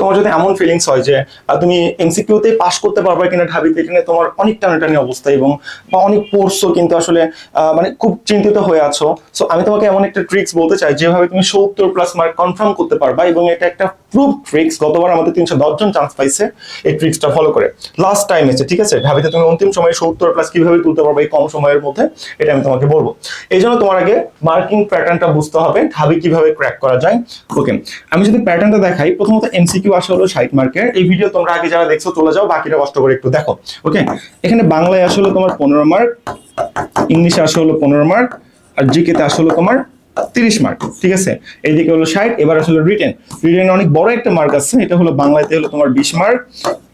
তোমার যদি এমন ফিলিংস হয় যে তুমি এমসিকিউতে পাশ করতে পারবে কিনা ঢাবিতে কিনে তোমার অনেক টানাটানি অবস্থা এবং, বা অনেক পড়ছো কিন্তু আসলে মানে খুব চিন্তিত হয়ে আছো। সো আমি তোমাকে এমন একটা ট্রিক্স বলতে চাই, যেভাবে তুমি সত্তর প্লাস মার্ক কনফার্ম করতে পারবা এবং এটা একটা প্রুফ ট্রিক্স গতবার আমাদের তিনশো দশ জন চান্স পাইছে এই ট্রিক্সটা ফলো করে। লাস্ট টাইম এসে ঠিক আছে? ঢাবিতে তুমি অন্তিম সময়ে সত্তর প্লাস কীভাবে তুলতে পারবে এই কম সময়ের মধ্যে, এটা আমি তোমাকে বলব। এই জন্য তোমার আগে মার্কিং প্যাটার্নটা বুঝতে হবে, ঢাবি কীভাবে ক্র্যাক করা যায় ওকে আমি যদি প্যাটার্নটা দেখাই, প্রথমত এমসিকিউ আসে হলো ষাট মার্কের এই ভিডিও তোমরা আগে যারা দেখছ, চলে যাও বাকিটা কষ্ট করে একটু দেখো। ওকে এখানে বাংলায় আসলে তোমার পনেরো মার্ক ইংলিশে আসে হলো পনেরো মার্ক আর জিকেতে আসে হলো তোমার তিরিশ মার্ক ঠিক আছে? এইদিকে হলো ষাট, এবার আসলে রিটেন রিটেন অনেক বড় একটা মার্ক আছে, এটা হলো বাংলাতে হলো তোমার বিশ মার্ক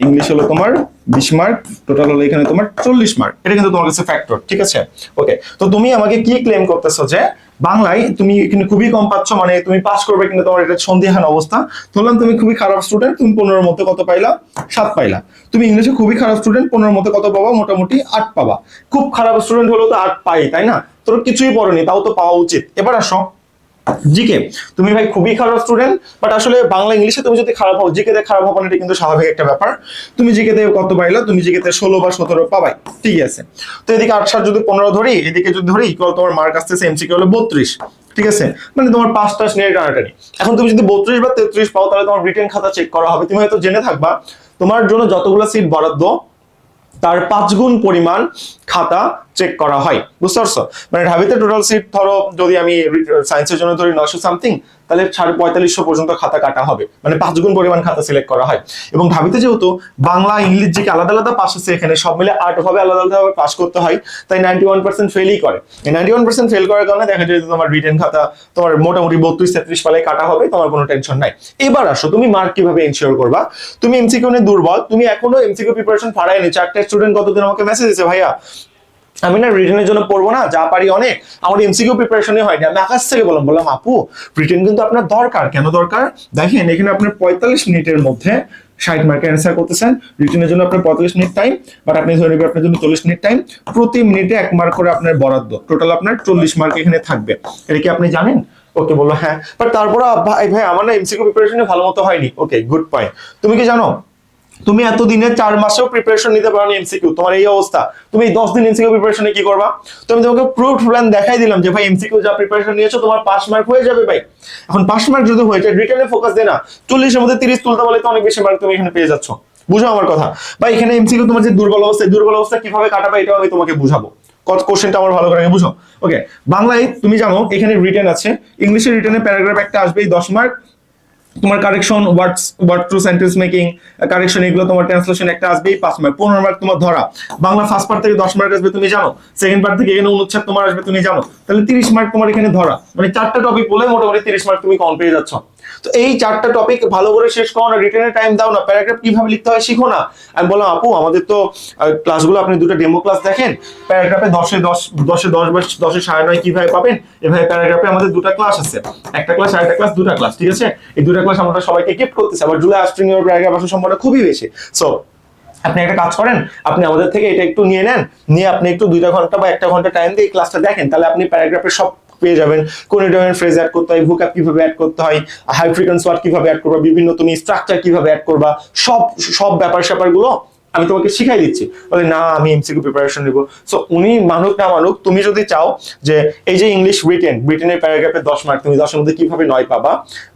ইংলিশ হলো তোমার বিশ মার্ক টোটাল হলো এখানে তোমার চল্লিশ মার্ক এটা কিন্তু তোমার কাছে ফ্যাক্টর ঠিক আছে? ওকে তো তুমি আমাকে কি ক্লেম করতেছো যে বাংলায় তুমি এখানে খুবই কম পাচ্ছ মানে তুমি পাস করবে কিন্তু তোমার এটা সন্দেহান অবস্থা। ধরলাম তুমি খুবই খারাপ স্টুডেন্ট তুমি পনেরোর মধ্যে কত পাইলা? সাত পাইলা। তুমি ইংলিশে খুবই খারাপ স্টুডেন্ট পনেরোর মধ্যে কত পাবা? মোটামুটি আট পাবা। খুব খারাপ স্টুডেন্ট হলেও তো আট পাই, তাই না? তোর কিছুই পড়নি তাও তো পাওয়া উচিত। এবার আসো। জিকে তুমি ভাই খুবই খারাপ স্টুডেন্ট বাট আসলে বাংলা ইংলিশে তুমি যদি খারাপ হও জিকে তে খারাপ হব না এটা কিন্তু স্বাভাবিক একটা ব্যাপার। তুমি জিকে তে কত পাইলা? তুমি জিকে তে ষোলো বা সতেরো পাবাই, ঠিক আছে। তো এদিকে আট, সাত যদি পনেরো ধরি, এদিকে যদি ধরি ইকুয়াল তোমার মার্ক আসতেছে এমসিকে হলো বত্রিশ, ঠিক আছে? মানে তোমার পাঁচটা নিয়ে টানাটানি। এখন তুমি যদি বত্রিশ বা তেত্রিশ পাও, তাহলে তোমার রিটেন খাতা চেক করা হবে। তুমি হয়তো জেনে থাকবা, তোমার জন্য যতগুলো সিট বরাদ্দ তার পাঁচ গুণ পরিমাণ খাতা চেক করা হয়। বুঝতে পারছ? মানে ঢাবিতে টোটাল সিট ধরো, যদি আমি সায়েন্সের জন্য ধরি নশো সামথিং তাহলে সাড়ে পঁয়তাল্লিশশো পর্যন্ত খাতা কাটা হবে। মানে পাঁচ গুণ পরিমাণ খাতা সিলেক্ট করা হয়। এবং ঢাবিতে যেহেতু বাংলা, ইংলিশ যে আলাদা আলাদা পাস আছে এখানে, সব মিলে আট ভাবে আলাদা আলাদা ভাবে পাস করতে হয়, তাই নাইনটি ওয়ান পার্সেন্ট ফেলই করে। নাইনটি ওয়ান পার্সেন্ট ফেল করার কারণে দেখা যায় তোমার রিটেন খাতা, তোমার মোটামুটি বত্রিশ, তেত্রিশ পালে কাটা হবে, তোমার কোনো টেনশন নাই। এবার আসো, তুমি মার্ক কীভাবে এনশিওর করবা? তুমি এমসিকিউ নিয়ে দুর্বল, তুমি এখনও এমসিকিউ প্রিপারেশন ফাড়াইনি চারটে স্টুডেন্ট কতদিন আমাকে মেসেজ দিয়েছে, ভাইয়া, আমি না রিটেনের জন্য পড়ব না, যা পারি অনেক। আমার এমসিকিউ প্রিপারেশনই হয়নি। আমি আকাশ থেকে বললাম বললাম, আপু রিটেন কিন্তু আপনার দরকার। কেন দরকার? দেখেন, এখানে আপনার পঁয়তাল্লিশ মিনিটের মধ্যে ষাট মার্কে অ্যান্সার করতেছেন। রিটেনের জন্য আপনার পঁয়তাল্লিশ মিনিট টাইম বাট আপনি ধরে নেবেন আপনার জন্য চল্লিশ মিনিট টাইম প্রতি মিনিটে এক মার্ক করে আপনার বরাদ্দ। টোটাল আপনার চল্লিশ মার্ক এখানে থাকবে। এটা কি আপনি জানেন? ওকে বলল হ্যাঁ। বাট তারপরে, ভাই ভাই, আমার না এমসিকিউ প্রিপারেশনে ভালো মতো হয়নি। ওকে গুড পয়েন্ট তুমি কি জানো? তুমি এতদিনে চার মাসেও প্রিপারেশন নিতে পারো এমসিকিউ তোমার এই অবস্থা। তুমি দশ দিন এমসিকিউ প্রিপারেশনে কি করবা? তো আমি তোমাকে প্রুফ প্ল্যান দেখাই দিলাম যে ভাই এমসিকিউ যা প্রিপারেশন নিয়েছো, তোমার পাস মার্ক হয়ে যাবে ভাই। এখন পাস মার্ক যদি হয়ে যায় রিটার্নে ফোকাস দে না। চল্লিশের মধ্যে তিরিশ তুলতে বলে তো অনেক বেশি মার্ক তুমি এখানে পেয়ে যাচ্ছ। বুঝো আমার কথা। বা এখানে এমসিকিউ তোমার যে দুর্বল অবস্থা দুর্বল অবস্থা কীভাবে কাটাবে এটাও আমি তোমাকে বুঝাবো। কোশ্চেনটা আমার ভালো করে বুঝো। ওকে বাংলায় তুমি জানো, এখানে রিটেন আছে। ইংলিশে রিটেনে প্যারাগ্রাফ একটা আসবেই দশ মার্ক তোমার correction words word to sentence making correction এগুলো তোমার ট্রান্সলেশন একটা আসবেই পাঁচ মার্ক পনেরো মার্ক তোমার ধরা। বাংলা ফার্স্ট পার্ট থেকে দশ মার্ক আসবে, তুমি জানো। সেকেন্ড পার্ট থেকে এখানে অনুচ্ছেদ তোমার আসবে, তুমি জানো। তাহলে তিরিশ মার্ক তোমার এখানে ধরা। মানে চারটা টপিক বলে মোটামুটি তিরিশ মার্ক তুমি কম পেয়ে যাচ্ছ। তো এই চারটা টপিক ভালো করে শেষ করো না রিটেনের টাইম দাও না প্যারাগ্রাফ কীভাবে লিখতে হয় শিখো না। আমি বললাম, আপু, আমাদের তো ক্লাসগুলো আপনি দুটো ডেমো ক্লাস দেখেন প্যারাগ্রাফে দশে দশ দশে দশ বা দশে সাড়ে নয় কীভাবে পাবেন, এভাবে প্যারাগ্রাফে আমাদের দুটো ক্লাস আছে। একটা ক্লাস আরেকটা ক্লাস দুটা ক্লাস ঠিক আছে? এই দুটা ক্লাস আমরা সবাইকে গিফট করতেছি, আবার জুলাই আস্ট্রিং এর প্যারাগ্রাফ আসার সম্ভাবনা খুবই বেশি। সো আপনি একটা কাজ করেন, আপনি আমাদের থেকে এটা একটু নিয়ে নেন, নিয়ে আপনি একটু দুইটা ঘণ্টা বা একটা ঘণ্টা টাইম দিয়ে ক্লাসটা দেখেন, তাহলে আপনি প্যারাগ্রাফের সব পেয়ে যাবেন। কোন ধরনের ফ্রেজ অ্যাড করতে হয় ভুকআপ কীভাবে অ্যাড করতে হয় হাই ফ্রিকোয়েন্সি ওয়ার্ড কীভাবে অ্যাড করবা, বিভিন্ন তুমি স্ট্রাকচার কীভাবে অ্যাড করবা, সব সব ব্যাপার স্যাপারগুলো আমি তোমাকে শিখাই দিচ্ছি। বলে, না, আমি এমসিকিউ প্রিপারেশন নিব। সো উনি মানুক না মানুক, তুমি যদি চাও যে, এই যে ইংলিশ ব্রিটেন ব্রিটেনের প্যারাগ্রাফে দশ মার্ক তুমি দশের মধ্যে কীভাবে নয় পাবা?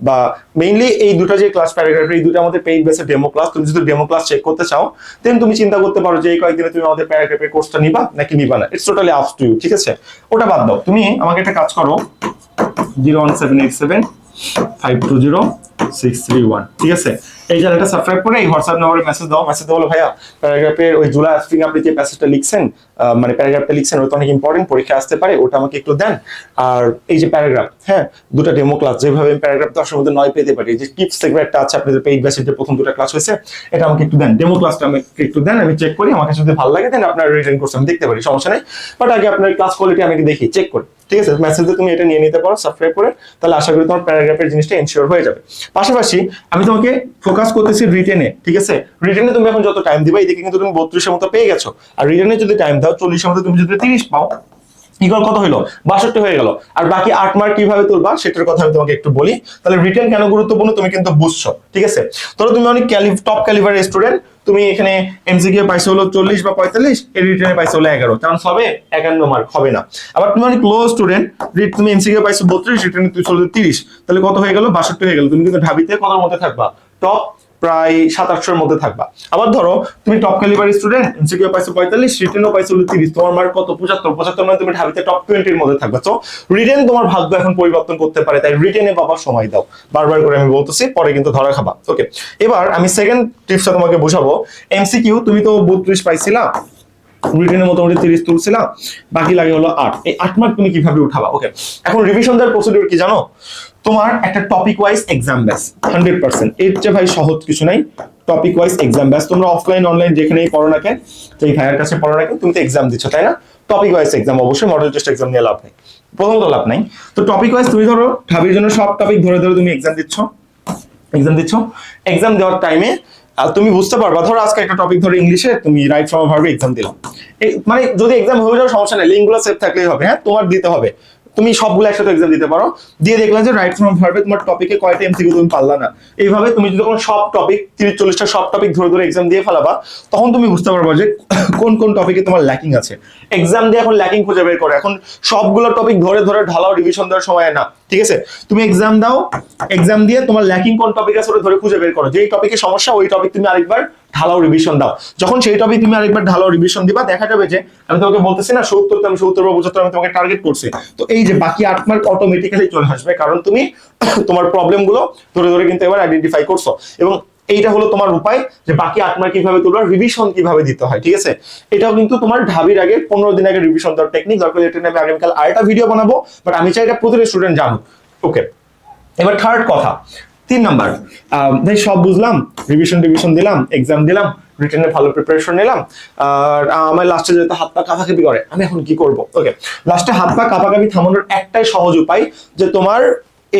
বা মেইনলি এই দুটো যে ক্লাস প্যারাগ্রাফ এই দুটো আমাদের পেইড বেসে ডেমো ক্লাস তুমি যদি ডেমো ক্লাস চেক করতে চাও দেন তুমি চিন্তা করতে পারো যে, এই কয়েকদিনে তুমি আমাদের প্যারাগ্রাফের কোর্সটা নিবা নাকি নিবা না। It's totally up to you ঠিক আছে? ওটা বাদ দাও। তুমি আমাকে একটা কাজ করো। Zero one seven eight seven five two zero six three one ঠিক আছে? এই চ্যানেলটা সাবস্ক্রাইব করে এই হোয়াটসঅ্যাপ নম্বরে মেসেজ দাও। মেসেজ দাও ভাইয়া প্যারাগ্রাফের ওই জুলাই আস্ট্রিং আপনি যে মেসেজটা লিখছেন মানে প্যারাগ্রাফটা লিখছেন, ওটা অনেক ইম্পর্টেন্ট পরীক্ষা আসতে পারে, ওটা আমাকে একটু দেন। আর এই যে প্যারাগ্রাফ হ্যাঁ দুটো ডেমো ক্লাস যেভাবে আমি প্যারাগ্রাফ দশের মধ্যে নয় পেতে পারি যে টিপস থেকে একটা আছে আপনাদের পেইড ব্যাচের যে প্রথম দুটো ক্লাস হয়েছে, এটা আমাকে একটু দেন। ডেমো ক্লাসটা আমাকে একটু দেন, আমি চেক করি আমাকে যদি ভালো লাগে দেন আপনার রিটার্ন কোর্স আমি দেখতে পারি, সমস্যা নেই। বাট আগে আপনার ক্লাস কোয়ালিটি আমি দেখি চেক করি, ঠিক আছে? মেসেজে তুমি এটা নিয়ে নিতে পারো সাবস্ক্রাইব করে, তাহলে আশা করি তোমার প্যারাগ্রাফের জিনিসটা এনশিওর হয়ে যাবে। পাশাপাশি আমি তোমাকে ফোকাস করতেছি রিটেনে ঠিক আছে? রিটেনে তুমি এখন যত টাইম দিবা, এদিকে কিন্তু তুমি বত্রিশের মতো পেয়ে গেছো। আর রিটেনে যদি টাইম দাও চল্লিশের মতো তুমি যদি তিরিশ পাও ইকুয়াল কত বাষট্টি হয়ে গেল। আর বাকি আট মার্ক কীভাবে তুলবা, সেটার কথা আমি তোমাকে একটু বলি। তাহলে কেন গুরুত্বপূর্ণ তুমি কিন্তু বুঝছ, ঠিক আছে? ধরো তুমি অনেক টপ স্টুডেন্ট তুমি এখানে পাইছো হলো চল্লিশ বা পঁয়তাল্লিশ এর রিটেনে পাইছো হলো এগারো। চান্স হবে একান্ন মার্ক হবে না। আবার তুমি অনেক লো স্টুডেন্ট তুমি এমসিকিউ পাইছো বত্রিশ রিটেনে তুই চলো তিরিশ। তাহলে কত হয়ে গেল? বাষট্টি হয়ে গেল। তুমি কিন্তু ঢাবিতে কতর মধ্যে থাকবা। টপ প্রায় সাত, আটশোর মধ্যে থাকবা। আবার ধরো, তুমি টপ ক্যালিবার স্টুডেন্ট এমসিকিউ পাইছো পঁয়তাল্লিশ রিটেনও পাইছো তিরিশ, তোমার মার্ক কত? পঁচাত্তর পঁচাত্তর মানে তুমি ঢাবিতে টপ টোয়েন্টির মধ্যে থাকবা। তো রিটেন তোমার ভাগ্য এখন পরিবর্তন করতে পারে, তাই রিটেনে বাবা সময় দাও। বারবার করে আমি বলতেছি, পরে কিন্তু ধরা খাবা। ওকে এবার আমি সেকেন্ড টিপসটা তোমাকে বোঝাবো। এমসিকিউ তুমি তো বত্রিশ পাইছিলা রিটেনের মোটামুটি তিরিশ তুলছিলাম বাকি লাগে হলো আট। এই আট মার্ক তুমি কীভাবে উঠাবা? ওকে এখন রিভিশন দেওয়ার প্রসিডিউর কি জানো? তোমার একটা টপিক ওয়াইজ এক্সাম ব্যাস হান্ড্রেড পার্সেন্ট এর চেয়ে ভাই সহজ কিছু নাই। টপিক ওয়াইজ এক্সাম ব্যাস তোমরা অফলাইন অনলাইন যেখানেই পড়ো না কেন, যেই ভাইয়ের কাছে পড়ো না কেন, তুমি তো এক্সাম দিচ্ছ তাই না? টপিক ওয়াইজ এক্সাম অবশ্যই মডেল টেস্ট এক্সাম নিয়ে লাভ নেই। প্রথমত লাভ নাই। তো টপিক ওয়াইজ তুমি ধরো ঢাবির জন্য সব টপিক ধরে ধরে তুমি এক্সাম দিচ্ছ। এক্সাম দিচ্ছ। এক্সাম দেওয়ার টাইমে আর তুমি বুঝতে পারবা, ধরো আজকে একটা টপিক ধরো ইংলিশে তুমি রাইট ফ্রম ভার্বে এক্সাম দিলাম এই- মানে যদি এক্সাম হয়ে যাওয়ার সমস্যা নেই। লিঙ্কগুলো সেভ থাকলেই হবে হ্যাঁ? তোমার দিতে হবে। তুমি সবগুলো একসাথে এক্সাম দিতে পারো। দিয়ে দেখলাম যে রাইট ফ্রম ভার্বে তোমার টপিকে কয়টা এমসিকিউ তুমি পারলা না। এইভাবে তুমি যদি কোনো সব টপিক তিরিশ চল্লিশটা সব টপিক ধরে ধরে এক্সাম দিয়ে ফেলাবা, তখন তুমি বুঝতে পারবা যে কোন কোন টপিকে তোমার ল্যাকিং আছে। এক্সাম দিয়ে এখন ল্যাকিং খুঁজে বের করে। এখন সবগুলো টপিক ধরে ধরে ঢালাও রিভিশন দেওয়ার সময় না। ঠিক আছে? তুমি এক্সাম দাও এক্সাম দিয়ে তোমার ল্যাকিং কোন টপিক আছে ধরে খুঁজে বের করো। যেই টপিকে সমস্যা, ওই টপিক তুমি আরেকবার ঢালাও রিভিশন দাও। যখন সেই টপিক তুমি আরেকবার ঢালাও রিভিশন দিবা, দেখা যাবে যে আমি তোমাকে বলতেছি না, সত্তর আমি সত্তর বা পঁচাত্তর আমি তোমাকে টার্গেট করছি। তো এই যে বাকি আট মার্ক অটোমেটিক্যালি চলে আসবে, কারণ তুমি তোমার প্রবলেমগুলো ধরে ধরে কিন্তু এবার আইডেন্টিফাই করছ। এবং এইটা হলো তোমার উপায় যে বাকি আট মার্ক কীভাবে তুলবা রিভিশন কীভাবে দিতে হয়, ঠিক আছে? এটাও কিন্তু তোমার ঢাবির আগে পনেরো দিন আগে রিভিশন দেওয়ার টেকনিক দরকার এটা আমি আগামীকাল আরেকটা ভিডিও বানাবো বাট আমি চাই এটা প্রতিটা স্টুডেন্ট জানুক। ওকে এবার থার্ড কথা, তিন নাম্বার ভাই সব বুঝলাম রিভিশন রিভিশন দিলাম এক্সাম দিলাম রিটেনে ভালো প্রিপারেশন নিলাম, আর আমার লাস্টে যেতে হাত পা কাঁপাকাঁপি করে, আমি এখন কি করব? ওকে লাস্টে হাত পা কাঁপাকাঁপি থামানোর একটাই সহজ উপায় যে তোমার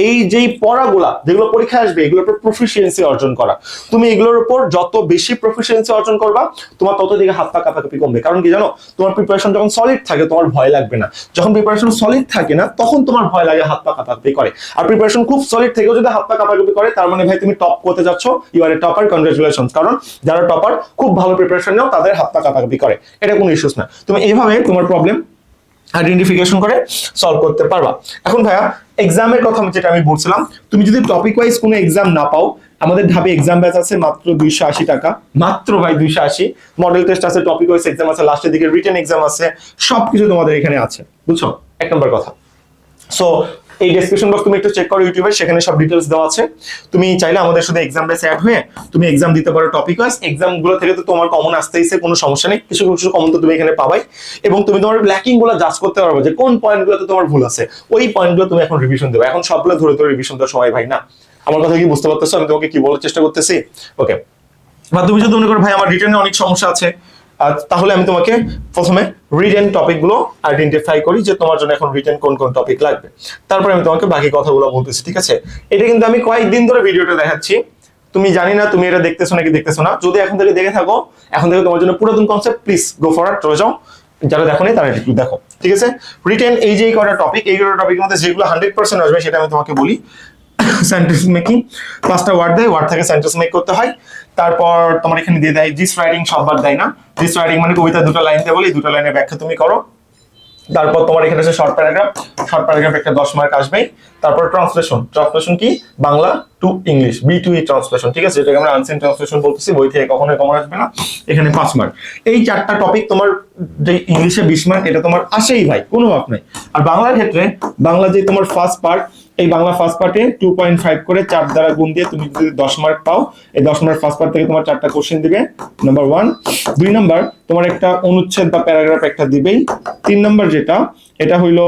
এই যেই পড়াগুলা, যেগুলো পরীক্ষা আসবে, এগুলোর উপর প্রফিসিয়েন্সি অর্জন করা। তুমি এগুলোর উপর যত বেশি প্রফিসিয়েন্সি অর্জন করবা, তোমার তত দিকে হাত পা কাঁপাকাঁপি কমবে। কারণ কি জানো? তোমার প্রিপারেশন যখন সলিড থাকে, তোমার ভয় লাগবে না। যখন প্রিপারেশন সলিড থাকে না, তখন তোমার ভয় লাগে, হাত পা কাঁপাকাঁপি করে। আর প্রিপারেশন খুব সলিড থেকেও যদি হাত পা কাঁপাকাঁপি করে, তার মানে ভাই তুমি টপ করতে যাচ্ছ you are a topper congratulation কারণ যারা টপার খুব ভালো প্রিপারেশন নেও, তাদের হাত পা কাঁপাকাঁপি করে। এটা কোনো ইস্যুস না। তুমি এইভাবে তোমার প্রবলেম আইডেন্টিফিকেশন করে সলভ করতে পারবা। এখন ভাইয়া এক্সামের কথা যেটা আমি বলছিলাম, তুমি যদি টপিক ওয়াইজ কোনো এক্সাম না পাও, আমাদের ঢাবে এক্সাম ব্যাচ আছে মাত্র দুইশো আশি টাকা। মাত্র ভাই দুইশো আশি। মডেল টেস্ট আছে টপিক ওয়াইজ এক্সাম আছে লাস্টের দিকে রিটেন এক্সাম আছে, সবকিছু তোমাদের এখানে আছে। বুঝছ? এক নম্বর কথা। সো এই ডেসক্রিপশন বক্স তুমি একটু চেক করো ইউটিউবে, সেখানে সব ডিটেলস দেওয়া আছে। তুমি চাইলে আমাদের সাথে এক্সাম বেস অ্যাড হয়ে তুমি এক্সাম দিতে পারো টপিক ওয়াইজ এক্সামগুলো থেকে তো তোমার কমন আসতেইছে কোনো সমস্যা নেই। কিছু কিছু কমন তো তুমি এখানে পাবাই। এবং তুমি তোমার ল্যাকিংগুলো জাজ করতে পারবে যে কোন পয়েন্ট গুলোতে তোমার ভুল আছে। ওই পয়েন্টগুলো তুমি এখন রিভিশন দেবে। এখন সবগুলো ধরে ধরে রিভিশন দেওয়ার সময় ভাই না। আমার কথা কি বুঝতে পারতেছো? আমি তোমাকে কি বলার চেষ্টা করতেছি? ওকে বা তুমি যদি মনে করো, ভাই, আমার রিটার্নে অনেক সমস্যা আছে। তাহলে আমি তোমাকে প্রথমে রিটেন টপিকগুলো আইডেন্টিফাই করি যে তোমার জন্য এখন রিটেন কোন কোন টপিক লাগবে। তারপরে আমি তোমাকে বাকি কথাগুলো বলতেছি, ঠিক আছে? এটা কিন্তু আমি কয়েকদিন ধরে ভিডিওটা দেখাচ্ছি। তুমি জানি না, তুমি এটা দেখতেছো নাকি দেখতেছো না। যদি এখন থেকে দেখে থাকো, এখন থেকে তোমার জন্য পুরাতন কনসেপ্ট প্লিজ গো ফর চলে যাও। যারা দেখো নি তারা একটু দেখো, ঠিক আছে? রিটেন এই যে কটা টপিক এই কটা টপিকের মধ্যে যেগুলো হান্ড্রেড পার্সেন্ট আসবে, সেটা আমি তোমাকে বলি। সেন্টেন্স মেকিং পাঁচটা ওয়ার্ড দেয় ওয়ার্ড থেকে সেন্টেন্স মেক করতে হয়। তারপর তোমার এখানে দিয়ে দেয় জিস রাইটিং সববার দেয় না। জিস রাইটিং মানে কবিতা দুটো লাইন দিয়ে বলি দুটো লাইনের ব্যাখ্যা তুমি করো। তারপর তোমার এখানে আছে শর্ট প্যারাগ্রাফ শর্ট প্যারাগ্রাফ একটা দশ মার্ক আসবে তারপর ট্রান্সলেশন ট্রান্সলেশন কি? Bangla to English B to E translation ঠিক আছে? যেটাকে আমরা আনসেন ট্রান্সলেশন বলতেছি, বই থেকে কখনো কমন আসবে না। এখানে পাঁচ মার্ক এই চারটা টপিক তোমার যে ইংলিশে বিশ মার্ক এটা তোমার আসেই ভাই। কোনো ভাব নাই। আর বাংলার ক্ষেত্রে, বাংলা যে তোমার ফার্স্ট পার্ট এই বাংলা ফার্স্ট পার্টে টু পয়েন্ট ফাইভ করে চার দ্বারা গুণ দিয়ে তুমি যদি দশ মার্ক পাও, এই দশ মার্ক ফার্স্ট পার্ট থেকে তোমার চারটা কোশ্চেন দিবে। নাম্বার ওয়ান দুই নাম্বার তোমার একটা অনুচ্ছেদ বা প্যারাগ্রাফ একটা দিবেই। তিন নাম্বার যেটা, এটা হইল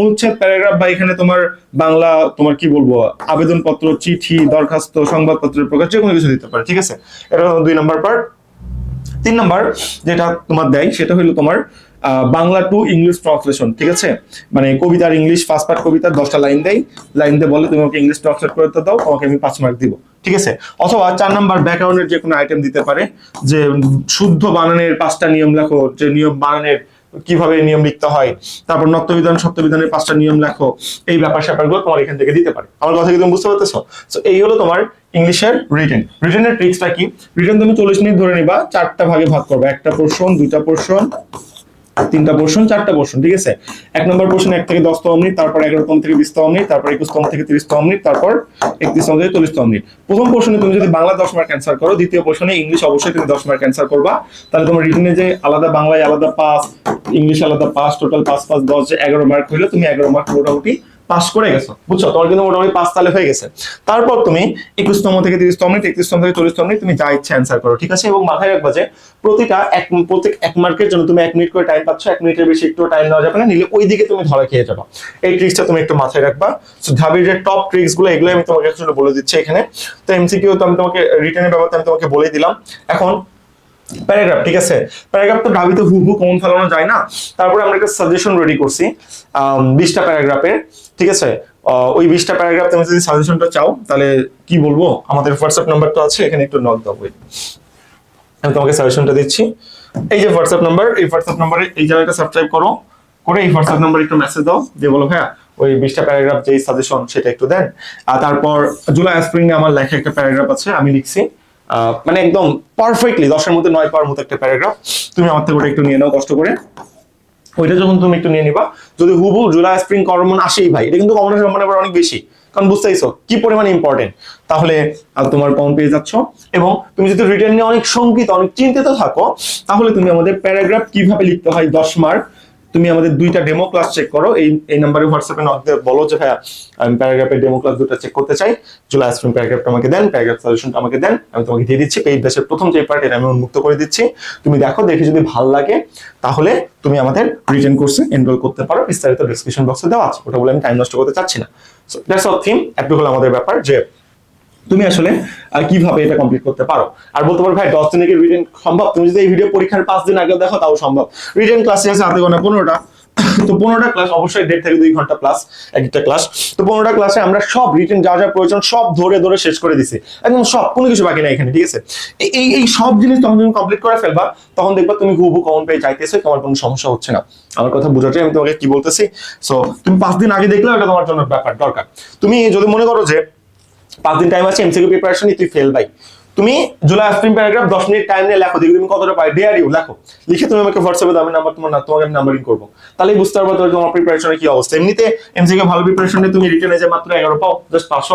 অনুচ্ছেদ প্যারাগ্রাফ বা এখানে তোমার বাংলা, তোমার কি বলব, আবেদনপত্র, চিঠি, দরখাস্ত, সংবাদপত্রের প্রকাশ যে কোনো কিছু দিতে পারে, ঠিক আছে? এটা দুই নাম্বার পার্ট তিন নম্বর যেটা তোমার দেয় সেটা হলো তোমার বাংলা টু ইংলিশ ট্রান্সলেশন ঠিক আছে? মানে কবিতার ইংলিশ ফার্স্ট পার্ট কবিতার দশটা লাইন দেয়। লাইন দিয়ে বলে তুমি আমাকে ইংলিশ ট্রান্সলেট করতে দাও, তোমাকে আমি পাঁচ মার্ক দিব, ঠিক আছে? অথবা চার নাম্বার ব্যাকগ্রাউন্ডের যে কোনো আইটেম দিতে পারে, যে শুদ্ধ বানানের পাঁচটা নিয়ম লেখো, যে নিয়ম বানানের কীভাবে নিয়ম লিখতে হয়? তারপর নত্যবিধান সত্যবিধানের পাঁচটা নিয়ম লেখো। এই ব্যাপার স্যাপারগুলো তোমার এখান থেকে দিতে পারে। আমার কথা কি তুমি বুঝতে পারতেছো? তো এই হলো তোমার ইংলিশের রিটেন রিটেনের ট্রিক্সটা কি? রিটেন তুমি চল্লিশ মিনিট ধরে নিবা, চারটা ভাগে ভাগ করবে। একটা পোর্শন দুইটা পোর্শন তিনটা পোর্শন চারটা পোর্শন ঠিক আছে? এক নম্বর পোর্শন এক থেকে দশতম মিনিট, তারপর এগারোতম থেকে বিশতম মিনিট, তারপর একুশতম থেকে তিরিশতম মিনিট, তারপর একত্রিশতম থেকে চল্লিশতম মিনিট। প্রথম পোর্শনে তুমি যদি বাংলা দশ মার্ক অ্যান্সার করো, দ্বিতীয় পোর্শনে ইংলিশ অবশ্যই তুমি দশ মার্ক অ্যান্সার করবা। তাহলে তোমার রিটেনে যে আলাদা বাংলায় আলাদা পাস ইংলিশ আলাদা পাস টোটাল পাঁচ পাঁচ, দশ এগারো মার্ক হইল, তুমি এগারো মার্ক মোটামুটি পাস করে গেছো, বুঝছ? তোমার কিন্তু মোটামুটি পাস তাহলে হয়ে গেছে। তারপর তুমি একুশতম থেকে তিরিশতম মিনিট একত্রিশতম থেকে চল্লিশতম মিনিট তুমি যা ইচ্ছা অ্যান্সার করো, ঠিক আছে? এবং মাথায় রাখবা যে প্রতিটা এক, প্রত্যেক এক মার্কের জন্য তুমি এক মিনিট করে টাইম পাচ্ছ, এক মিনিটের বেশি একটু টাইম নেওয়া যাবে না, নিলে ওই দিকে তুমি ধরা খেয়ে যাবে। এই ট্রিক্সটা তুমি একটু মাথায় রাখবা। সো যে টপ ট্রিক্সগুলো এগুলো আমি তোমাকে বলে দিচ্ছি এখানে। তো এমসিকিউ তো আমি তোমাকে রিটার্নের ব্যাপারটা আমি তোমাকে বলে দিলাম। এখন প্যারাগ্রাফ ঠিক আছে? প্যারাগ্রাফ তো ঢাবিতে হু হু কমন ফেলানো যায় না। তারপরে আমরা একটা সাজেশন রেডি করছি বিশটা প্যারাগ্রাফের ঠিক আছে? ওই বিশটা প্যারাগ্রাফ তুমি যদি সাজেশনটা চাও, তাহলে কি বলব? আমাদের হোয়াটসঅ্যাপ নাম্বারটা আছে, এখানে একটু নক দাও আমি তোমাকে সাজেশনটা দিচ্ছি। এই যে হোয়াটসঅ্যাপ নাম্বার এই হোয়াটসঅ্যাপ নাম্বারে এই জায়গাটা সাবস্ক্রাইব করো। করে এই হোয়াটসঅ্যাপ নাম্বারে একটু মেসেজ দাও যে বলো হ্যাঁ ওই বিশটা প্যারাগ্রাফ যেই সাজেশন সেটা একটু দেন। আর তারপর জুলাই স্প্রিং আমার লেখা একটা প্যারাগ্রাফ আছে, আমি লিখছি। মানে একদম পারফেক্টলি দশের মধ্যে নয় পাওয়ার মতো একটা প্যারাগ্রাফ তুমি আমার থেকে ওটা একটু নিয়ে নাও, কষ্ট করে। ওইটা যখন তুমি একটু নিয়ে নিবা, যদি হুবু জুলাই স্প্রিং কমন আসেই ভাই, এটা কিন্তু কমনের সম্ভাবনা আবার অনেক বেশি। কারণ বুঝতেইছো কি পরিমাণে ইম্পর্টেন্ট তাহলে তোমার কম পেয়ে যাচ্ছ, এবং তুমি যদি রিটার্ন নিয়ে অনেক শঙ্কিত, অনেক চিন্তিত থাকো, তাহলে তুমি আমাদের প্যারাগ্রাফ কীভাবে লিখতে হয় দশ মার্ক তুমি আমাদের দুইটা ডেমো ক্লাস চেক করো। এই এই নাম্বারে হোয়াটসঅ্যাপে নক দিয়ে বলো যে হ্যাঁ আমি প্যারাগ্রাফের ডেমো ক্লাস দুটো চেক করতে চাই। জুলাই স্প্রিং প্যারাগ্রাফটা আমাকে দেন প্যারাগ্রাফ সলিউশনটা আমাকে দেন। আমি তোমাকে দিয়ে দিচ্ছি পেইড ব্যাচের প্রথম যে পার্ট এটা আমি উন্মুক্ত করে দিচ্ছি। তুমি দেখো, দেখে যদি ভালো লাগে, তাহলে তুমি আমাদের রিটার্ন কোর্সে এনরোল করতে পারো। বিস্তারিত ডিসক্রিপশন বক্সে দেওয়া আছে। ওটা বলে আমি টাইম নষ্ট করতে চাচ্ছি না। সো দ্যাটস অল থিম একটু হলো আমাদের ব্যাপার যে তুমি আসলে কীভাবে এটা কমপ্লিট করতে পারো? আর বলতে পারো, ভাই, দশ দিনে কি রিটেন সম্ভব? তুমি যদি এই ভিডিও পরীক্ষার পাঁচ দিন আগে দেখো, তাও সম্ভব। রিটেন ক্লাসে আছে হাতে গোনা পনেরোটা। তো পনেরোটা ক্লাস অবশ্যই দেড় থেকে দুই ঘণ্টা প্লাস একটা ক্লাস তো পনেরোটা ক্লাসে আমরা সব রিটেন যা যা প্রয়োজন, সব ধরে ধরে শেষ করে দিছি। একদম সব, কোনো কিছু বাকি নাই এখানে, ঠিক আছে? এই- এই এই সব জিনিস তখন তুমি কমপ্লিট করে ফেলবা, তখন দেখবা তুমি হুবু কমন পেয়ে যাইতেছো তোমার কোনো সমস্যা হচ্ছে না। আমার কথা বুঝাতে আমি তোমাকে কি বলতেছি? সো তুমি পাঁচ দিন আগে দেখলে এটা তোমার জন্য ব্যাপার, দরকার। তুমি যদি মনে করো যে পাঁচ দিন টাইম আছে এমসিকিউ প্রিপারেশন তুই ফেল ভাই। তুমি জুলাই আফরিন প্যারাগ্রাফ দশ মিনিট টাইম নিয়ে লেখো দেখি তুমি কতটা পাই ডেয়ার ইউ লেখো। লিখে তুমি আমাকে হোয়াটসঅ্যাপে দাও নাম্বার তোমার না, তোমাকে আমি নাম্বারিং করব। তাহলে বুঝতে পারব তোমার প্রিপারেশনের কি অবস্থা। এমনিতে এমসিকিউ ভালো প্রিপারেশন তুমি রিটার্নে যে মাত্র এগারো, পাও জাস্ট পাস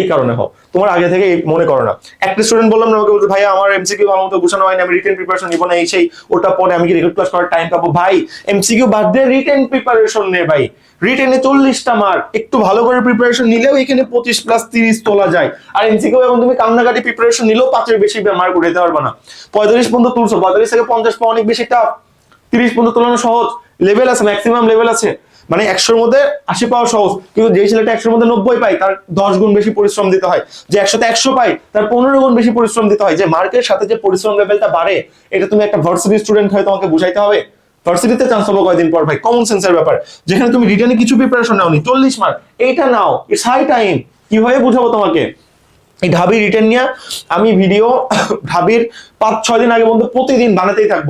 এই কারণে হও। তোমার আগে থেকে মনে করো না। একটা স্টুডেন্ট বললাম না আমাকে বলছে ভাই আমার এমসিকিউ ভালো মতো গুছানো হয়নি, আমি রিটেন প্রিপারেশন নিবো না, এই সেই, ওটা পরে আমি কি রেগুলার ক্লাস করার টাইম পাবো? ভাই এমসিকিউ বাদ দিয়ে রিটেন প্রিপারেশন নে ভাই। রিটেনে চল্লিশটা মার্ক একটু ভালো করে প্রিপারেশন নিলেও এখানে পঁচিশ প্লাস তিরিশ তোলা যায়। আর এমসিকিউ এখন তুমি কান্নাকাটি প্রিপারেশন নিলেও পাঁচের বেশি মার্ক উঠাতে পারবে না। পঁয়তাল্লিশ পর্যন্ত তুলছো, পঁয়তাল্লিশ থেকে পঞ্চাশ পাওয়া অনেক বেশি টাফ তিরিশ পর্যন্ত তোলানো সহজ। লেভেল আছে ম্যাক্সিমাম লেভেল আছে। মানে একশোর মধ্যে আশি পাওয়া সহজ। কিন্তু যে ছেলেটা একশোর মধ্যে নব্বই পায়, তার দশ গুণ বেশি পরিশ্রম দিতে হয়। যে একশোতে একশো পায়, তার পনেরো গুণ বেশি পরিশ্রম দিতে হয়। যে মার্কের সাথে যে পরিশ্রম লেভেলটা বাড়ে, এটা তুমি একটা ভার্সিটি স্টুডেন্ট হয়ে তোমাকে বুঝাইতে হবে। ভার্সিটিতে চান্স পাবো কয়দিন পর ভাই? কমন সেন্সের ব্যাপার। যেখানে তুমি রিটার্নে কিছু প্রিপারেশন নাওনি, চল্লিশ মার্ক এইটা নাও ইটস হাই টাইম কীভাবে বুঝাবো তোমাকে? এই ঢাবির রিটার্ন নিয়ে আমি ভিডিও ঢাবির পাঁচ, ছয় দিন আগে পর্যন্ত প্রতিদিন বানাতেই থাকব।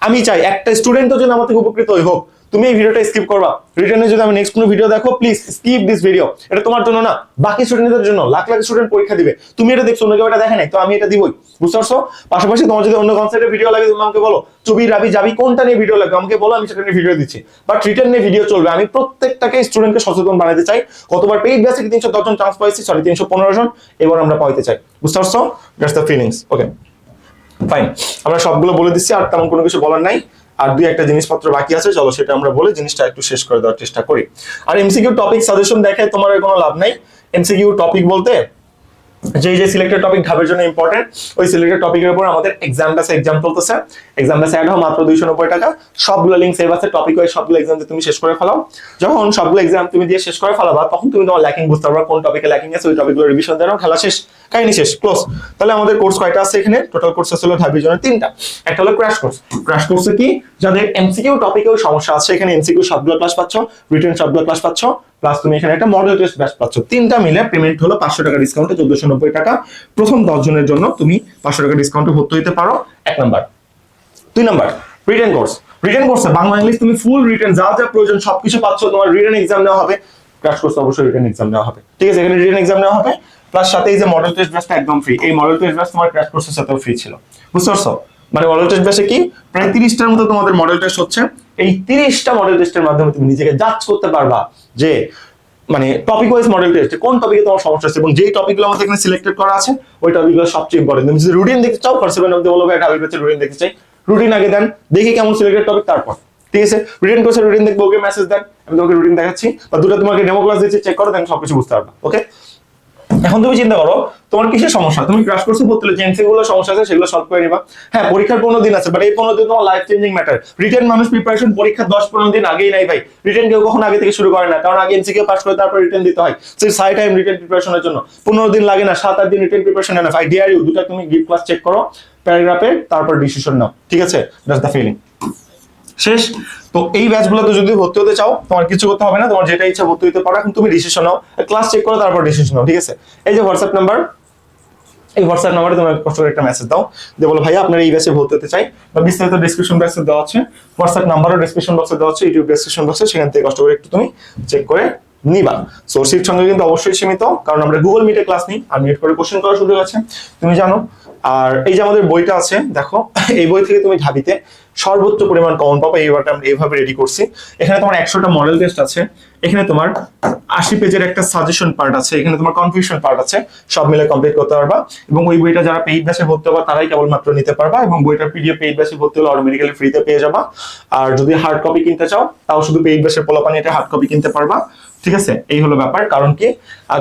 আমি চাই একটা স্টুডেন্টও যেন আমার থেকে উপকৃত হোক। তুমি এই ভিডিওটা স্কিপ করবা। রিটার্নে যদি আমি নেক্সট কোনো ভিডিও দেখো প্লিজ স্কিপ দিস ভিডিও এটা তোমার জন্য না, বাকি স্টুডেন্টদের জন্য। লাখ লাখ স্টুডেন্ট পরীক্ষা দিবে। তুমি এটা দেখছ অন্য কেউ এটা দেখে নাই, তো আমি এটা দিবই। বুঝতে পারছ? পাশাপাশি তোমার যদি অন্য কনসেপ্টের ভিডিও লাগে, তুমি আমাকে বলো চবি রাবি যাবি, কোনটা নিয়ে ভিডিও লাগবে? আমাকে বলো, আমি সেটা নিয়ে ভিডিও দিচ্ছি। বাট রিটার্ন নিয়ে ভিডিও চলবে। আমি প্রত্যেকটাকে স্টুডেন্টকে সচেতন বানাতে চাই। কতবার পেইড বেসিক তিনশো দশজন চান্স পাইছি সরি তিনশো পনেরো জন। এবার আমরা পাইতে চাই। বুঝতে পারছ? That's the feelings okay fine আমরা সবগুলো বলে দিচ্ছি, আর তেমন কোনো কিছু বলার নাই। আর দুই একটা জিনিসপত্র বাকি আছে, চলো সেটা আমরা বলে জিনিসটা একটু শেষ করে দেওয়ার চেষ্টা করি। আর এমসিকিউ টপিক সাজেশন দেখে তোমার কোনো লাভ নাই। এমসিকিউ টপিক বলতে যে যে সিলেক্টেড টপিক ঢাবের জন্য ইম্পর্টেন্ট ওই সিলেক্টেড টপিকের উপর আমাদের এক্সাম আছে এক্সাম চলতেছে। এক্সামটা স্যাড হয় মাত্র দুইশো নব্বই টাকা। সবগুলো লিঙ্ক সেভ আছে টপিক ওয়াইজ সবগুলো এক্সাম তুমি শেষ করে ফেলাও। যখন সবগুলো এক্সাম তুমি দিয়ে শেষ করে ফেলাবা, তখন তুমি তোমার ল্যাকিং বুঝতে পারবা কোন টপিকে ল্যাকিং আছে, ওই টপিকগুলো রিভিশন দেওয়া খেলা শেষ। কাহিনী শেষ ক্লোজ তাহলে আমাদের কোর্স কয়টা আছে এখানে? টোটাল কোর্স হলো ঢাবির জন্য তিনটা। একটা হলো ক্র্যাশ কোর্স ক্র্যাশ কোর্সে কি? যাদের এমসিকিউ টপিকেও সমস্যা আছে, এখানে এমসিকিউ সবগুলো ক্লাস পাচ্ছ রিটার্ন সবগুলো ক্লাস পাচ্ছ প্লাস তুমি এখানে একটা মডেল টেস্ট ব্যাচ পাচ্ছ। তিনটা মিলে পেমেন্ট হলো পাঁচশো টাকা ডিসকাউন্টে চোদ্দশো নব্বই টাকা। প্রথম দশ জনের জন্য তুমি পাঁচশো টাকা ডিসকাউন্টে ভর্তি হতে পারো। এক নাম্বার দুই নাম্বার রিটেন কোর্স রিটেন কোর্সে বাংলা, ইংলিশ তুমি ফুল রিটেন যা যা প্রয়োজন সবকিছু পাচ্ছ, তোমার রিটেন এক্সাম নেওয়া হবে। ক্র্যাশ কোর্স অবশ্যই রিটেন এক্সাম নেওয়া হবে। ঠিক আছে, এখানে রিটেন এক্সাম নেওয়া হবে। প্লাস সাথে এই যে মডেল টেস্ট ব্যাচটা একদম ফ্রি এই মডেল টেস্ট ব্যাচ তোমার ক্র্যাশ কোর্সের সাথেও ফ্রি ছিল। বুঝতে পারছ? মানে মডেল টেস্ট ব্যাচে কি? প্রায় তিরিশটার মতো তোমাদের মডেল টেস্ট হচ্ছে। এই তিরিশটা মডেল টেস্টের মাধ্যমে তুমি নিজেকে জাজ করতে পারবা যে মানে টপিক ওয়াইজ মডেল টেস্ট কোন টপিকে তোমার সমস্যা আছে এবং যেই টপিকগুলো আমাদের এখানে সিলেক্টেড করা আছে, ওই টপিকগুলো সবচেয়ে ইম্পর্টেন্ট তুমি যদি রুটিন দেখতে চাও ফার্স্ট সেভেন অফ দ্য বলো ভাই রুটিন দেখতে চাই। রুটিন আগে দেন, দেখি কেমন সিলেক্টেড টপিক তারপর। ঠিক আছে? রুটিন কোর্সের রুটিন দেখব ওকে মেসেজ দেন, আমি তোমাকে রুটিন দেখাচ্ছি। বা দুটো তোমাকে ডেমো ক্লাস দিচ্ছি চেক করো দেন সবকিছু বুঝতে পারবা ওকে এখন তুমি চিন্তা করো, তোমার কিসের সমস্যা? তুমি ক্রাশ ভর্তি হলে জেন্সি গুলো সমস্যা আছে, সেগুলো সলভ করে নিবা। হ্যাঁ পরীক্ষার পনেরো দিন আছে বাট এই পনেরো দিন তোমার লাইফ চেঞ্জিং ম্যাটার রিটেন মানুষ প্রিপারেশন পরীক্ষা দশ পনেরো দিন আগেই নাই ভাই। রিটেন কেউ কখন আগে থেকে শুরু করে না, কারণ আগে এমসিকিউ পাস করে তারপর রিটেন দিতে হয়। সেই সাই টাইম রিটেন প্রিপারেশনের জন্য। পনেরো দিন লাগে না, সাত, আট দিন রিটেন প্রিপারেশন এনে ভাই ডিআর ইউ দুটা তুমি গিফট ক্লাস চেক করো প্যারাগ্রাফে তারপর ডিসিশন নাও। ঠিক আছে? দ্যাটস দ্য ফিলিং শেষ। তো এই ব্যাচগুলোতে যদি ভর্তি হতে চাও, তোমার কিছু করতে হবে না, তোমার যেটা ইচ্ছা ভর্তি হতে পারো, এখন তুমি ডিসিশন নাও ক্লাস চেক করো, তারপর ডিসিশন নাও, ঠিক আছে? এই যে হোয়াটসঅ্যাপ নাম্বার এই হোয়াটসঅ্যাপ নাম্বারে তোমার কষ্ট করে একটা মেসেজ দাও, যে বলো, ভাইয়া, আপনার এই ব্যাচে ভর্তি হতে চাই। বা বিস্তারিত ডিসক্রিপশন বক্সে দেওয়া আছে হোয়াটসঅ্যাপ নাম্বারও ডিসক্রিপশন বক্সে দেওয়া আছে ইউটিউব ডিসক্রিপশন বক্সে সেখান থেকে কষ্ট করে একটু তুমি চেক করে নিবা। সোর্সির সঙ্গে কিন্তু অবশ্যই সীমিত, কারণ আমরা গুগল মিটে ক্লাস নিই, আর মিট করে কোশ্চেন করার সুযোগ আছে, তুমি জানো। আর এই যে আমাদের বইটা আছে, দেখো, এই বই থেকে তুমি ঢাবিতে সর্বোচ্চ পরিমাণ কমন পাবো এইবারটা আমরা এইভাবে রেডি করছি। এখানে তোমার একশোটা মডেল টেস্ট আছে, এখানে তোমার আশি পেজের একটা সাজেশন পার্ট আছে, এখানে তোমার কনফিউশন পার্ট আছে, সব মিলে কমপ্লিট করতে পারবা। এবং ওই বইটা যারা পেইড ব্যাচে ভর্তি হবা, তারাই কেবলমাত্র নিতে পারবা, এবং বইটার পিডিএফ পেইড ব্যাচে ভর্তি হলে অটোমেটিক্যালি ফ্রিতে পেয়ে যাবা। আর যদি হার্ড কপি কিনতে চাও, তাও শুধু পেইড ব্যাচের পোলাপানি, এটা হার্ড কপি কিনতে পারবা। ঠিক আছে? এই হলো ব্যাপার। কারণ কি?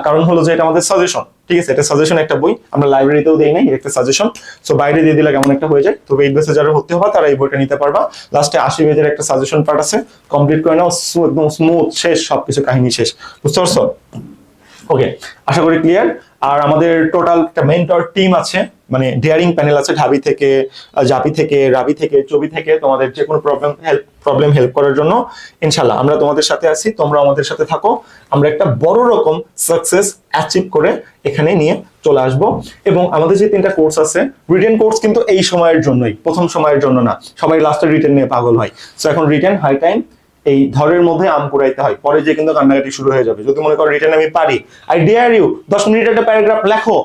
কারণ হলো যে এটা আমাদের সাজেশন ঠিক আছে? এটা সাজেশন একটা বই। আমরা লাইব্রেরিতেও দেই নাই একটা সাজেশন সো বাইরে দিয়ে দিলে কেমন একটা হয়ে যায়? তবে এই বেসে যারা ভর্তি হবা, তারা এই বইটা নিতে পারবা। লাস্টে আশি পেজের একটা সাজেশন পার্ট আছে। কমপ্লিট করে নাও একদম স্মুথ শেষ, সবকিছু কাহিনী শেষ। বুঝতে পারছ? ওকে আশা করি ক্লিয়ার আর আমাদের টোটাল একটা মেন্টর টিম আছে মানে ডেয়ারিং প্যানেল আছে ঢাবি থেকে জাপি থেকে, রাবি থেকে, চবি থেকে তোমাদের যে কোনো প্রবলেম হেল্প প্রবলেম হেল্প করার জন্য ইনশাল্লাহ আমরা তোমাদের সাথে আছি তোমরা আমাদের সাথে থাকো। আমরা একটা বড় রকম সাকসেস অ্যাচিভ করে এখানে নিয়ে চলে আসব। এবং আমাদের যে তিনটা কোর্স আছে রিটেন কোর্স কিন্তু এই সময়ের জন্যই, প্রথম সময়ের জন্য না, সবাই লাস্টে রিটেন নিয়ে পাগল হয়। সো এখন রিটেন হাই টাইম এই ধরের মধ্যে আম কুড়াইতে হয়। পরে যে কিন্তু কান্নাকাটি শুরু হয়ে যাবে। যদি মনে করো রিটার্ন আমি পারি আই ডিয়ার ইউ দশ মিনিটের একটা প্যারাগ্রাফ লেখো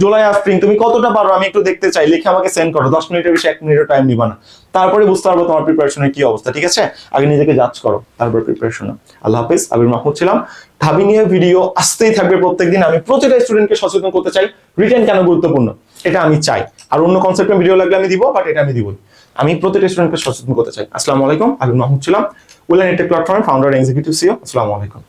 জুলাই আফরিন তুমি কতটা পারো আমি একটু দেখতে চাই, লিখে আমাকে সেন্ড করো। দশ মিনিটের বেশি, এক মিনিটের টাইম নিবা না। তারপরে বুঝতে পারব তোমার প্রিপারেশনের কি অবস্থা, ঠিক আছে? আগে নিজেকে জাজ করো, তারপর প্রিপারেশন আল্লাহ হাফিজ, আবির মাহমুদ ছিলাম। ঢাবি নিয়ে ভিডিও আসতেই থাকবে প্রত্যেকদিন। আমি প্রতিটা স্টুডেন্টকে সচেতন করতে চাই রিটার্ন কেন গুরুত্বপূর্ণ? এটা আমি চাই। আর অন্য কনসেপ্টের ভিডিও লাগলে আমি দিব বাট এটা আমি দিবই। আমি প্রতিটা স্টুডেন্টকে সচেতন করতে চাই। আসসালামু আলাইকুম, আবির মাহমুদ ছিলাম। উইলেন টেক প্ল্যাটফর্মের ফাউন্ডার এক্সিকিউটিভ সিও আসসালামু আলাইকুম।